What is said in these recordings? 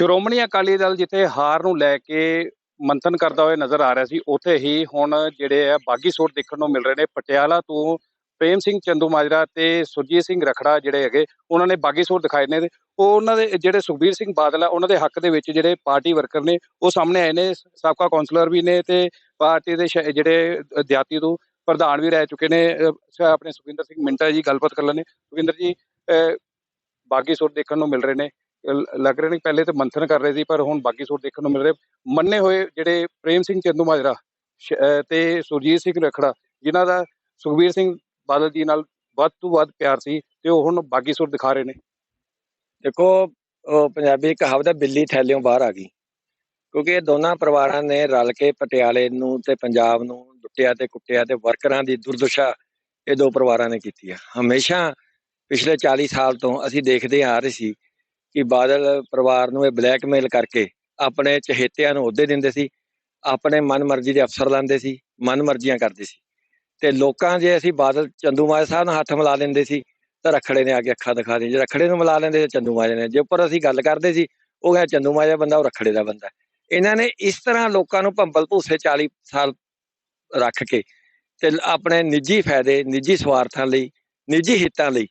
ਸ਼੍ਰੋਮਣੀ ਅਕਾਲੀ ਦਲ ਜਿੱਥੇ ਹਾਰ ਨੂੰ ਲੈ ਕੇ ਮੰਥਨ ਕਰਦਾ ਹੋਇਆ ਨਜ਼ਰ ਆ ਰਿਹਾ ਸੀ, ਉੱਥੇ ਹੀ ਹੁਣ ਜਿਹੜੇ ਆ ਬਾਗੀ ਸੋਟ ਦੇਖਣ ਨੂੰ ਮਿਲ ਰਹੇ ਨੇ। ਪਟਿਆਲਾ ਤੋਂ ਪ੍ਰੇਮ ਸਿੰਘ ਚੰਦੂ ਮਾਜਰਾ ਤੇ ਸੁਰਜੀਤ ਸਿੰਘ ਰਖੜਾ ਜਿਹੜੇ ਹੈਗੇ, ਉਹਨਾਂ ਨੇ ਬਾਗੀ ਸੋਟ ਦਿਖਾਏ ਨੇ ਉਹ ਉਹਨਾਂ ਦੇ ਜਿਹੜੇ ਸੁਖਬੀਰ ਸਿੰਘ ਬਾਦਲ ਆ, ਉਹਨਾਂ ਦੇ ਹੱਕ ਦੇ ਵਿੱਚ ਜਿਹੜੇ ਪਾਰਟੀ ਵਰਕਰ ਨੇ, ਉਹ ਸਾਹਮਣੇ ਆਏ ਨੇ। ਸਾਬਕਾ ਕੌਂਸਲਰ ਵੀ ਨੇ ਤੇ ਪਾਰਟੀ ਦੇ ਸ਼- ਜਿਹੜੇ ਦਿਹਾਤੀ ਤੋਂ ਪ੍ਰਧਾਨ ਵੀ ਰਹਿ ਚੁੱਕੇ ਨੇ। ਆਪਣੇ ਸੁਖਿੰਦਰ ਸਿੰਘ ਮਿੰਟਾ ਜੀ ਗੱਲਬਾਤ ਕਰ ਲੈਣੇ ਸੁਖਿੰਦਰ ਜੀ ਬਾਗੀ ਸੋਟ ਦੇਖਣ ਨੂੰ ਮਿਲ ਰਹੇ ਨੇ। ਲੱਗ ਰਹੇ ਨੇ ਪਹਿਲੇ ਤਾਂ ਮੰਥਨ ਕਰ ਰਹੇ ਸੀ, ਪਰ ਹੁਣ ਬਾਗੀ ਸੋਟ ਦੇਖਣ ਨੂੰ ਮਿਲ ਰਹੇ। ਮੰਨੇ ਹੋਏ ਜਿਹੜੇ ਪ੍ਰੇਮ ਸਿੰਘ ਚੰਦੂ ਮਾਜਰਾ ਤੇ ਸੁਰਜੀਤ ਸਿੰਘ ਰਖੜਾ, ਜਿਨ੍ਹਾਂ ਦਾ ਸੁਖਬੀਰ ਸਿੰਘ ਬਾਦਲ ਜੀ ਨਾਲ ਵੱਧ ਤੋਂ ਵੱਧ ਪਿਆਰ ਸੀ ਤੇ ਉਹ ਹੁਣ ਬਾਗੀ ਸੋਟ ਦਿਖਾ ਰਹੇ ਨੇ। ਦੇਖੋ ਪੰਜਾਬੀ ਕਹਾਵਤ ਹੈ, ਬਿੱਲੀ ਥੈਲਿਓਂ ਬਾਹਰ ਆ ਗਈ। ਕਿਉਂਕਿ ਇਹ ਦੋਨਾਂ ਪਰਿਵਾਰਾਂ ਨੇ ਰਲ ਕੇ ਪਟਿਆਲੇ ਨੂੰ ਤੇ ਪੰਜਾਬ ਨੂੰ ਲੁੱਟਿਆ ਤੇ ਕੁੱਟਿਆ ਤੇ ਵਰਕਰਾਂ ਦੀ ਦੁਰਦਸ਼ਾ ਇਹ ਦੋ ਪਰਿਵਾਰਾਂ ਨੇ ਕੀਤੀ ਹੈ ਹਮੇਸ਼ਾ ਪਿਛਲੇ 40 ਸਾਲ ਤੋਂ ਅਸੀਂ ਦੇਖਦੇ ਆ ਰਹੇ ਸੀ ਕਿ ਬਾਦਲ ਪਰਿਵਾਰ ਨੂੰ ਇਹ ਬਲੈਕਮੇਲ ਕਰਕੇ ਆਪਣੇ ਚਹੇਤਿਆਂ ਨੂੰ ਅਹੁਦੇ ਦਿੰਦੇ ਸੀ, ਆਪਣੇ ਮਨਮਰਜ਼ੀ ਦੇ ਅਫਸਰ ਲਾਉਂਦੇ ਸੀ, ਮਨਮਰਜ਼ੀਆਂ ਕਰਦੇ ਸੀ। ਤੇ ਲੋਕਾਂ ਜੇ ਅਸੀਂ ਬਾਦਲ ਚੰਦੂਮਾਜ ਸਾਹਿਬ ਨਾਲ ਹੱਥ ਮਿਲਾ ਲੈਂਦੇ ਸੀ, ਤਾਂ ਰਖੜੇ ਨੇ ਆ ਕੇ ਅੱਖਾਂ ਦਿਖਾ ਦਿੱਤੀਆਂ। ਜੇ ਰਖੜੇ ਨੂੰ ਮਿਲਾ ਲੈਂਦੇ, ਤਾਂ ਚੰਦੂ ਨੇ। ਜੇ ਉੱਪਰ ਅਸੀਂ ਗੱਲ ਕਰਦੇ ਸੀ, ਉਹ ਕਹਿੰਦਾ ਚੰਦੂ ਦਾ ਬੰਦਾ, ਉਹ ਰਖੜੇ ਦਾ ਬੰਦਾ। ਇਹਨਾਂ ਨੇ ਇਸ ਤਰ੍ਹਾਂ ਲੋਕਾਂ ਨੂੰ ਭੰਬਲ ਭੂਸੇ 40 ਸਾਲ ਰੱਖ ਕੇ ਤੇ ਆਪਣੇ ਨਿੱਜੀ ਫਾਇਦੇ, ਨਿੱਜੀ ਸਵਾਰਥਾਂ ਲਈ, ਨਿੱਜੀ ਹਿੱਤਾਂ ਲਈ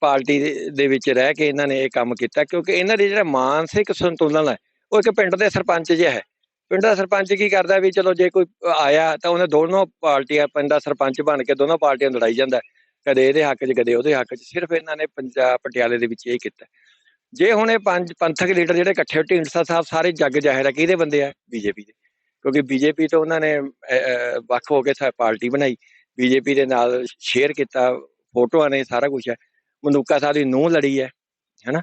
ਪਾਰਟੀ ਦੇ- ਵਿੱਚ ਰਹਿ ਕੇ ਇਹਨਾਂ ਨੇ ਇਹ ਕੰਮ ਕੀਤਾ, ਕਿਉਂਕਿ ਇਹਨਾਂ ਦੇ ਜਿਹੜਾ ਮਾਨਸਿਕ ਸੰਤੁਲਨ ਹੈ, ਉਹ ਇੱਕ ਪਿੰਡ ਦੇ ਸਰਪੰਚ ਜਿਹਾ ਹੈ। ਪਿੰਡ ਦਾ ਸਰਪੰਚ ਕੀ ਕਰਦਾ ਵੀ ਚਲੋ ਜੇ ਕੋਈ ਆਇਆ ਤਾਂ ਉਹਨੇ ਦੋਨੋਂ ਪਾਰਟੀਆਂ, ਪਿੰਡ ਦਾ ਸਰਪੰਚ ਬਣ ਕੇ ਦੋਨੋਂ ਪਾਰਟੀਆਂ ਲੜਾਈ ਜਾਂਦਾ ਕਦੇ ਇਹਦੇ ਹੱਕ 'ਚ, ਕਦੇ ਉਹਦੇ ਹੱਕ 'ਚ, ਸਿਰਫ ਇਹਨਾਂ ਨੇ ਪੰਜਾਬ ਪਟਿਆਲੇ ਦੇ ਵਿੱਚ ਇਹ ਕੀਤਾ। ਜੇ ਹੁਣ ਇਹ ਪੰਜ ਪੰਥਕ ਲੀਡਰ ਜਿਹੜੇ ਇਕੱਠੇ ਢੀਂਡਸਾ ਸਾਹਿਬ ਸਾਰੇ ਜੱਗ ਜ਼ਾਹਿਰ ਹੈ ਕਿਹਦੇ ਬੰਦੇ ਆ? ਬੀਜੇਪੀ ਦੇ। ਕਿਉਂਕਿ ਬੀਜੇਪੀ ਤੋਂ ਉਹਨਾਂ ਨੇ ਵੱਖ ਹੋ ਕੇ ਪਾਰਟੀ ਬਣਾਈ। ਬੀਜੇਪੀ ਦੇ ਨਾਲ ਸ਼ੇਅਰ ਕੀਤਾ, ਫੋਟੋਆਂ ਨੇ, ਸਾਰਾ ਕੁਝ ਹੈ। ਮਨੂਕਾ ਸਾਹਿਬ ਦੀ ਨੂੰਹ ਲੜੀ ਹੈ, ਹੈਨਾ?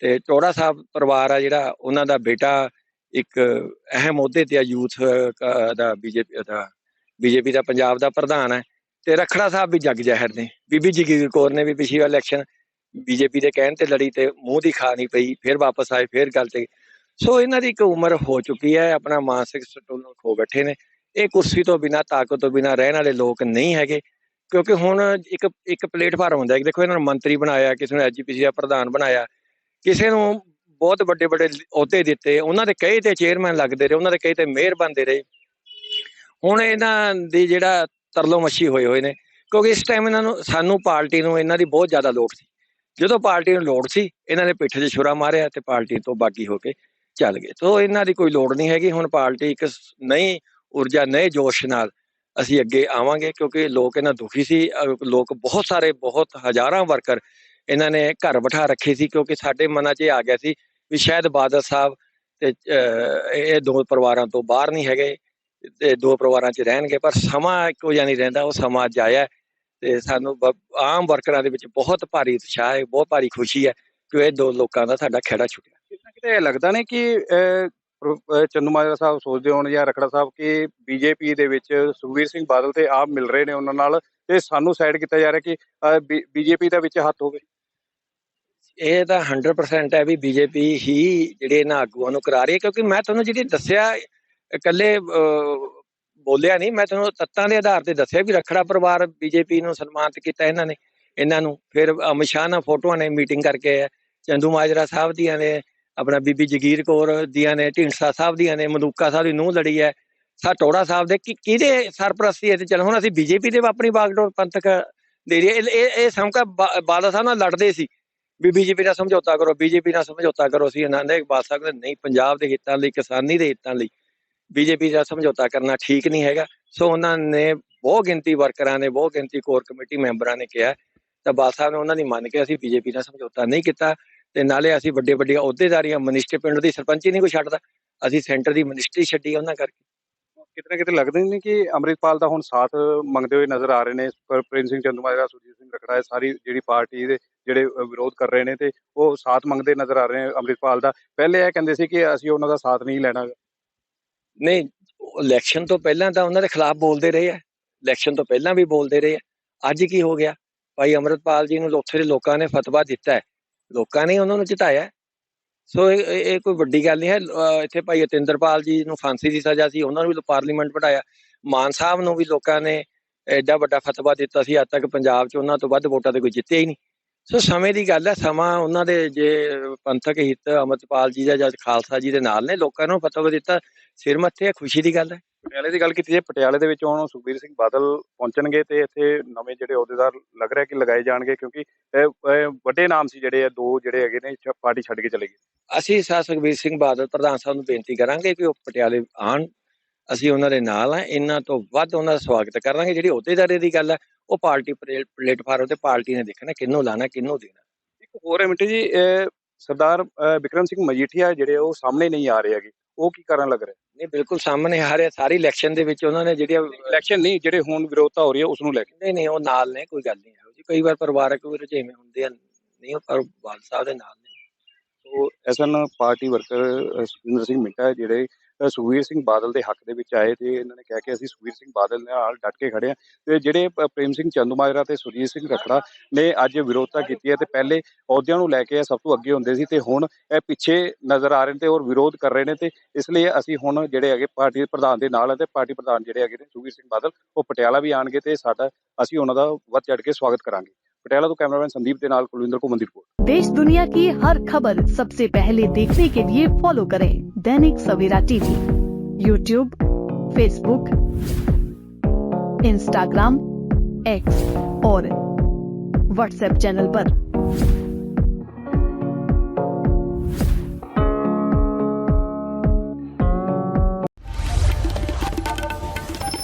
ਤੇ ਟੋੜਾ ਸਾਹਿਬ ਪਰਿਵਾਰ ਆ ਜਿਹੜਾ, ਉਹਨਾਂ ਦਾ ਬੇਟਾ ਇੱਕ ਅਹਿਮ ਅਹੁਦੇ ਤੇ ਆ, ਯੂਥ ਦਾ ਬੀਜੇਪੀ ਦਾ ਬੀਜੇਪੀ ਦਾ ਪੰਜਾਬ ਦਾ ਪ੍ਰਧਾਨ ਹੈ। ਤੇ ਰਖੜਾ ਸਾਹਿਬ ਵੀ ਜੱਗ ਜ਼ਹਿਰ ਨੇ। ਬੀਬੀ ਜਗੀਰ ਕੌਰ ਨੇ ਵੀ ਪਿਛਲੀ ਵਾਰ ਇਲੈਕਸ਼ਨ ਬੀਜੇਪੀ ਦੇ ਕਹਿਣ ਤੇ ਲੜੀ ਤੇ ਮੂੰਹ ਦੀ ਖਾ ਨਹੀਂ ਪਈ, ਫਿਰ ਵਾਪਸ ਆਏ, ਫਿਰ ਗੱਲ ਤੇ ਸੋ ਇਹਨਾਂ ਦੀ ਇੱਕ ਉਮਰ ਹੋ ਚੁੱਕੀ ਹੈ, ਆਪਣਾ ਮਾਨਸਿਕ ਸੰਤੁਲਨ ਖੋ ਬੈਠੇ ਨੇ। ਇਹ ਕੁਰਸੀ ਤੋਂ ਬਿਨਾ, ਤਾਕਤ ਤੋਂ ਬਿਨਾ ਰਹਿਣ ਵਾਲੇ ਲੋਕ ਨਹੀਂ ਹੈਗੇ। ਕਿਉਂਕਿ ਹੁਣ ਇੱਕ ਇੱਕ ਪਲੇਟਫਾਰਮ ਹੁੰਦਾ ਹੈ। ਦੇਖੋ ਇਹਨਾਂ ਨੂੰ ਮੰਤਰੀ ਬਣਾਇਆ, ਕਿਸੇ ਨੂੰ ਐਜੀਪੀਸੀ ਦਾ ਪ੍ਰਧਾਨ ਬਣਾਇਆ, ਕਿਸੇ ਨੂੰ ਬਹੁਤ ਵੱਡੇ ਵੱਡੇ ਅਹੁਦੇ ਦਿੱਤੇ, ਉਹਨਾਂ ਦੇ ਕਹੇ ਤੇ ਚੇਅਰਮੈਨ ਲੱਗਦੇ ਰਹੇ, ਉਹਨਾਂ ਦੇ ਕਹੇ ਤੇ ਮੇਅਰ ਬਣਦੇ ਰਹੇ। ਹੁਣ ਇਹਨਾਂ ਦੀ ਜਿਹੜਾ ਤਰਲੋ ਮੱਛੀ ਹੋਏ ਹੋਏ ਨੇ, ਕਿਉਂਕਿ ਇਸ ਟਾਈਮ ਇਹਨਾਂ ਨੂੰ, ਸਾਨੂੰ ਪਾਰਟੀ ਨੂੰ ਇਹਨਾਂ ਦੀ ਬਹੁਤ ਜ਼ਿਆਦਾ ਲੋੜ ਸੀ। ਜਦੋਂ ਪਾਰਟੀ ਨੂੰ ਲੋੜ ਸੀ, ਇਹਨਾਂ ਨੇ ਪਿੱਠ 'ਚ ਛੁਰਾ ਮਾਰਿਆ ਤੇ ਪਾਰਟੀ ਤੋਂ ਬਾਗੀ ਹੋ ਕੇ ਚੱਲ ਗਏ। ਤੋਂ ਇਹਨਾਂ ਦੀ ਕੋਈ ਲੋੜ ਨਹੀਂ ਹੈਗੀ, ਹੁਣ ਪਾਰਟੀ ਇੱਕ ਸ- ਨਈ ਊਰਜਾ, ਨਏ ਜੋਸ਼ ਨਾਲ ਅਸੀਂ ਅੱਗੇ ਆਵਾਂਗੇ ਕਿਉਂਕਿ ਲੋਕ ਇਹਨਾਂ ਦੁਖੀ ਸੀ ਲੋਕ ਬਹੁਤ ਸਾਰੇ ਬਹੁਤ ਹਜ਼ਾਰਾਂ ਵਰਕਰ ਇਹਨਾਂ ਨੇ ਘਰ ਬਿਠਾ ਰੱਖੇ ਸੀ ਕਿਉਂਕਿ ਸਾਡੇ ਮਨਾਂ 'ਚ ਇਹ ਆ ਗਿਆ ਸੀ ਵੀ ਸ਼ਾਇਦ ਬਾਦਲ ਸਾਹਿਬ ਤੇ ਇਹ ਦੋ ਪਰਿਵਾਰਾਂ ਤੋਂ ਬਾਹਰ ਨਹੀਂ ਹੈਗੇ ਤੇ ਦੋ ਪਰਿਵਾਰਾਂ 'ਚ ਰਹਿਣਗੇ ਪਰ ਸਮਾਂ ਇੱਕੋ ਜਿਹਾ ਨਹੀਂ ਰਹਿੰਦਾ ਉਹ ਸਮਾਂ ਜਾਇਆ ਤੇ ਸਾਨੂੰ ਆਮ ਵਰਕਰਾਂ ਦੇ ਵਿੱਚ ਬਹੁਤ ਭਾਰੀ ਉਤਸ਼ਾਹ ਹੈ ਬਹੁਤ ਭਾਰੀ ਖੁਸ਼ੀ ਹੈ ਕਿ ਇਹ ਦੋ ਲੋਕਾਂ ਦਾ ਸਾਡਾ ਖੇੜਾ ਛੁੱਟਿਆ। ਕਿਤੇ ਕਿਤੇ ਇਹ ਲੱਗਦਾ ਨੇ ਕਿ ਅਹ, ਚੰਦੂ ਮਾਜਰਾ ਸਾਹਿਬ ਸੋਚਦੇ ਹੋਣ ਜਾਂ ਰਖੜਾ ਸਾਹਿਬ ਕਿ ਬੀਜੇਪੀ ਦੇ ਵਿੱਚ ਸੁਖਬੀਰ ਸਿੰਘ ਬਾਦਲ ਤੇ ਆਪ ਮਿਲ ਰਹੇ ਨੇ ਉਹਨਾਂ ਨਾਲ ਤੇ ਸਾਨੂੰ ਸਾਈਡ ਕੀਤਾ ਜਾ ਰਿਹਾ ਕਿ ਬੀਜੇਪੀ ਦਾ ਵਿੱਚ ਹੱਥ ਹੋਵੇ। ਇਹ ਤਾਂ 100% ਹੈ ਵੀ ਬੀਜੇਪੀ ਹੀ ਜਿਹੜੇ ਇਹਨਾਂ ਆਗੂਆਂ ਨੂੰ ਕਰਾ ਰਹੀ ਹੈ ਕਿਉਂਕਿ ਮੈਂ ਤੁਹਾਨੂੰ ਜਿਹੜੀ ਦੱਸਿਆ ਇਕੱਲੇ ਬੋਲਿਆ ਨਹੀਂ ਮੈਂ ਤੁਹਾਨੂੰ ਤੱਤਾਂ ਦੇ ਆਧਾਰ ਤੇ ਦੱਸਿਆ ਵੀ ਰਖੜਾ ਪਰਿਵਾਰ ਬੀਜੇਪੀ ਨੂੰ ਸਨਮਾਨਿਤ ਕੀਤਾ ਇਹਨਾਂ ਨੇ ਇਹਨਾਂ ਨੂੰ। ਫਿਰ ਅਮਿਤ ਸ਼ਾਹ ਨਾਲ ਫੋਟੋਆਂ ਨੇ ਮੀਟਿੰਗ ਕਰਕੇ ਆਏ, ਚੰਦੂ ਮਾਜਰਾ ਸਾਹਿਬ ਦੀਆਂ ਨੇ ਆਪਣਾ ਬੀਬੀ ਜਗੀਰ ਕੌਰ ਦੀਆਂ ਨੇ, ਢੀਂਡਸਾ ਸਾਹਿਬ ਦੀਆਂ ਨੇ ਮਦੂਕਾ ਸਾਹਿਬ ਦੀ ਨੂੰਹ ਲੜੀ ਹੈ, ਸਾ ਟੋੜਾ ਸਾਹਿਬ ਦੇ, ਕਿ ਕਿਹਦੇ ਸਰਪ੍ਰਸਤੀ ਹੈ ਤੇ ਚਲ, ਹੁਣ ਅਸੀਂ ਬੀਜੇਪੀ ਦੇ ਆਪਣੀ ਬਾਗਡੋਰ ਪੰਥਕ ਦੇ ਰਹੀ ਇਹ- ਇਹ ਸਮਕਾ ਬਾਦਲ ਸਾਹਿਬ ਨਾਲ ਲੜਦੇ ਸੀ। ਵੀ ਬੀਜੇਪੀ ਨਾਲ ਸਮਝੌਤਾ ਕਰੋ, ਬੀਜੇਪੀ ਨਾਲ ਸਮਝੌਤਾ ਕਰੋ, ਅਸੀਂ ਆਨੰਦ ਇਕਬਾਲ ਸਾਹਿਬ ਕਹਿੰਦੇ ਨਹੀਂ, ਪੰਜਾਬ ਦੇ ਹਿੱਤਾਂ ਲਈ, ਕਿਸਾਨੀ ਦੇ ਹਿੱਤਾਂ ਲਈ ਬੀਜੇਪੀ ਦਾ ਸਮਝੌਤਾ ਕਰਨਾ ਠੀਕ ਨਹੀਂ ਹੈਗਾ। ਸੋ ਉਹਨਾਂ ਨੇ ਬਹੁਤ ਗਿਣਤੀ ਵਰਕਰਾਂ ਨੇ, ਬਹੁਤ ਗਿਣਤੀ ਕੋਰ ਕਮੇਟੀ ਮੈਂਬਰਾਂ ਨੇ ਕਿਹਾ, ਤਾਂ ਬਾਲ ਸਾਹਿਬ ਨੇ ਉਹਨਾਂ ਦੀ ਮੰਨ ਕੇ ਅਸੀਂ ਬੀਜੇਪੀ ਨਾਲ ਸਮਝੌਤਾ ਨਹੀਂ ਕੀਤਾ। ਤੇ ਨਾਲੇ ਅਸੀਂ ਵੱਡੇ ਵੱਡੀਆਂ ਅਹੁਦੇਦਾਰੀਆਂ ਮਨਿਸਟਰ ਪਿੰਡ ਦੀ ਸਰਪੰਚੀ ਨਹੀਂ ਕੋਈ ਛੱਡਦਾ ਅਸੀਂ ਸੈਂਟਰ ਦੀ ਮਨਿਸਟਰੀ ਛੱਡੀ ਉਹਨਾਂ ਕਰਕੇ। ਕਿਤੇ ਨਾ ਕਿਤੇ ਲੱਗਦਾ ਨਹੀਂ ਕਿ ਅੰਮ੍ਰਿਤਪਾਲ ਦਾ ਹੁਣ ਸਾਥ ਮੰਗਦੇ ਹੋਏ ਨਜ਼ਰ ਆ ਰਹੇ ਨੇ ਪਰ ਪ੍ਰਿੰਸ ਸਿੰਘ ਚੰਦੂ ਮਾਜਰਾ ਸੁਰਜੀਤ ਸਿੰਘ ਰਖੜਾ ਸਾਰੀ ਜਿਹੜੀ ਪਾਰਟੀ ਦੇ ਜਿਹੜੇ ਵਿਰੋਧ ਕਰ ਰਹੇ ਨੇ ਤੇ ਉਹ ਸਾਥ ਮੰਗਦੇ ਨਜ਼ਰ ਆ ਰਹੇ ਨੇ ਅੰਮ੍ਰਿਤਪਾਲ ਦਾ। ਪਹਿਲੇ ਇਹ ਕਹਿੰਦੇ ਸੀ ਕਿ ਅਸੀਂ ਉਹਨਾਂ ਦਾ ਸਾਥ ਨਹੀਂ ਲੈਣਾ। ਨਹੀਂ ਇਲੈਕਸ਼ਨ ਤੋਂ ਪਹਿਲਾਂ ਤਾਂ ਉਹਨਾਂ ਦੇ ਖਿਲਾਫ ਬੋਲਦੇ ਰਹੇ ਆ। ਇਲੈਕਸ਼ਨ ਤੋਂ ਪਹਿਲਾਂ ਵੀ ਬੋਲਦੇ ਰਹੇ ਆ। ਅੱਜ ਕੀ ਹੋ ਗਿਆ? ਭਾਈ ਅਮਰਤਪਾਲ ਜੀ ਨੂੰ ਉੱਥੇ ਦੇ ਲੋਕਾਂ ਨੇ ਫਤਵਾ ਦਿੱਤਾ ਹੈ। ਲੋਕਾਂ ਨੇ ਉਹਨਾਂ ਨੂੰ ਜਿਤਾਇਆ ਸੋ ਇਹ ਇਹ ਕੋਈ ਵੱਡੀ ਗੱਲ ਨਹੀਂ ਹੈ। ਇੱਥੇ ਭਾਈ ਅਤਿੰਦਰਪਾਲ ਜੀ ਨੂੰ ਫਾਂਸੀ ਦੀ ਸਜ਼ਾ ਸੀ, ਉਹਨਾਂ ਨੂੰ ਵੀ ਪਾਰਲੀਮੈਂਟ ਬਿਠਾਇਆ। ਮਾਨ ਸਾਹਿਬ ਨੂੰ ਵੀ ਲੋਕਾਂ ਨੇ ਐਡਾ ਵੱਡਾ ਫਤਵਾ ਦਿੱਤਾ ਸੀ। ਅੱਜ ਤੱਕ ਪੰਜਾਬ 'ਚ ਉਹਨਾਂ ਤੋਂ ਵੱਧ ਵੋਟਾਂ ਤੇ ਕੋਈ ਜਿੱਤਿਆ ਹੀ ਨਹੀਂ। ਸੋ ਸਮੇਂ ਦੀ ਗੱਲ ਹੈ ਸਮਾਂ ਉਹਨਾਂ ਦੇ ਜੇ ਪੰਥਕ ਹਿੱਤ ਅਮਰਤਪਾਲ ਜੀ ਦਾ ਜਦ ਖਾਲਸਾ ਜੀ ਦੇ ਨਾਲ ਨੇ ਲੋਕਾਂ ਨੂੰ ਪਤਾ ਦਿੱਤਾ ਸਿਰ ਮੱਥੇ ਖੁਸ਼ੀ ਦੀ ਗੱਲ ਹੈ। ਪਟਿਆਲੇ ਦੀ ਗੱਲ ਕੀਤੀ ਜੇ ਪਟਿਆਲੇ ਦੇ ਵਿੱਚ ਹੁਣ ਸੁਖਬੀਰ ਸਿੰਘ ਬਾਦਲ ਪਹੁੰਚਣਗੇ ਤੇ ਇੱਥੇ ਨਵੇਂ ਜਿਹੜੇ ਅਹੁਦੇਦਾਰ ਲੱਗ ਰਿਹਾ ਕਿ ਲਗਾਏ ਜਾਣਗੇ ਕਿਉਂਕਿ ਵੱਡੇ ਨਾਮ ਸੀ ਜਿਹੜੇ ਆ ਦੋ ਜਿਹੜੇ ਹੈਗੇ ਨੇ ਪਾਰਟੀ ਛੱਡ ਕੇ ਚਲੇ ਗਏ। ਅਸੀਂ ਸਾ ਸੁਖਬੀਰ ਸਿੰਘ ਬਾਦਲ ਪ੍ਰਧਾਨ ਸਾਹਿਬ ਨੂੰ ਬੇਨਤੀ ਕਰਾਂਗੇ ਕਿ ਉਹ ਪਟਿਆਲੇ ਆਣ ਅਸੀਂ ਉਹਨਾਂ ਦੇ ਨਾਲ ਆ ਇਹਨਾਂ ਤੋਂ ਵੱਧ ਉਹਨਾਂ ਦਾ ਸਵਾਗਤ ਕਰਾਂਗੇ ਜਿਹੜੀ ਅਹੁਦੇਦਾਰੀ ਦੀ ਗੱਲ ਹੈ ਉਹ ਪਾਰਟੀ ਪਲੇ- ਪਲੇਟਫਾਰਮ ਤੇ ਪਾਰਟੀ ਨੇ ਦੇਖਣਾ ਕਿਹਨੂੰ ਲਾਣਾ ਕਿਹਨੂੰ ਦੇਣਾ। ਇੱਕ ਹੋਰ ਹੈ ਮਿੰਟੂ ਜੀ ਸਰਦਾਰ ਅ, ਬਿਕਰਮ ਸਿੰਘ ਮਜੀਠੀਆ ਜਿਹੜੇ ਉਹ ਸਾਹਮਣੇ ਨਹੀਂ ਆ ਰਹੇ ਹੈਗੇ। ਉਹ ਕੀ ਕਾਰਨ ਲੱਗ ਰਿਹਾ? ਨਹੀਂ ਬਿਲਕੁਲ ਸਾਹਮਣੇ ਆ ਰਿਹਾ ਸਾਰੀ ਇਲੈਕਸ਼ਨ ਦੇ ਵਿੱਚ ਉਹਨਾਂ ਨੇ ਜਿਹੜੀਆਂ ਇਲੈਕਸ਼ਨ ਨਹੀਂ ਜਿਹੜੇ ਹੁਣ ਵਿਰੋਧਤਾ ਹੋ ਰਹੀ ਹੈ ਉਸ ਨੂੰ ਲੈ ਕੇ। ਨਹੀਂ ਨਹੀਂ ਉਹ ਨਾਲ ਨੇ ਕੋਈ ਗੱਲ ਨਹੀਂ। ਇਹੋ ਜੀ ਕਈ ਵਾਰ ਪਰਿਵਾਰਕ ਰੁਝੇਵੇਂ ਹੁੰਦੇ ਆ। ਨਹੀਂ ਉਹ ਪਰ ਬਾਲ ਸਾਹਿਬ ਦੇ ਨਾਲ ਉਹ so party worker Sukhinder Singh Minta ਜਿਹੜੇ ਅ, ਸੁਖਬੀਰ ਸਿੰਘ ਬਾਦਲ ਦੇ ਹੱਕ ਦੇ ਵਿੱਚ ਆਏ ਤੇ ਇਹਨਾਂ ਨੇ ਕਿਹਾ ਕਿ ਅਸੀਂ ਸੁਖਬੀਰ ਸਿੰਘ ਬਾਦਲ ਨਾਲ ਡਟ ਕੇ ਖੜੇ ਆ ਤੇ ਜਿਹੜੇ ਪ੍ਰੇਮ ਸਿੰਘ ਚੰਦੂਮਾਜਰਾ ਤੇ ਸੁਰਜੀਤ ਸਿੰਘ ਰਖੜਾ ਨੇ ਅੱਜ ਵਿਰੋਧਤਾ ਕੀਤੀ ਹੈ ਤੇ ਪਹਿਲੇ ਅਹੁਦਿਆਂ ਨੂੰ ਲੈ ਕੇ ਇਹ ਸਭ ਤੋਂ ਅੱਗੇ ਹੁੰਦੇ ਸੀ ਤੇ ਹੁਣ ਇਹ ਪਿੱਛੇ ਨਜ਼ਰ ਆ ਰਹੇ ਨੇ ਤੇ ਔਰ ਵਿਰੋਧ ਕਰ ਰਹੇ ਨੇ ਤੇ ਇਸ ਲਈ ਅਸੀਂ ਹੁਣ ਜਿਹੜੇ ਹੈਗੇ ਪਾਰਟੀ ਦੇ ਪ੍ਰਧਾਨ ਦੇ ਨਾਲ ਹੈ ਤੇ ਪਾਰਟੀ ਪ੍ਰਧਾਨ ਜਿਹੜੇ ਹੈਗੇ ਨੇ ਸੁਖਬੀਰ ਸਿੰਘ ਬਾਦਲ ਉਹ ਪਟਿਆਲਾ ਵੀ ਆਣਗੇ ਤੇ ਸਾਡਾ ਅਸੀਂ ਉਹਨਾਂ ਦਾ ਵੱਧ ਚੜ੍ਹ ਕੇ ਸਵਾਗਤ ਕਰਾਂਗੇ। पटियाला तो कैमरामैन संदीप के नाल कुलविंदर को मंदिर रिपोर्ट देश दुनिया की हर खबर सबसे पहले देखने के लिए फॉलो करें Dainik Savera TV YouTube Facebook Instagram X और व्हाट्सएप चैनल आरोप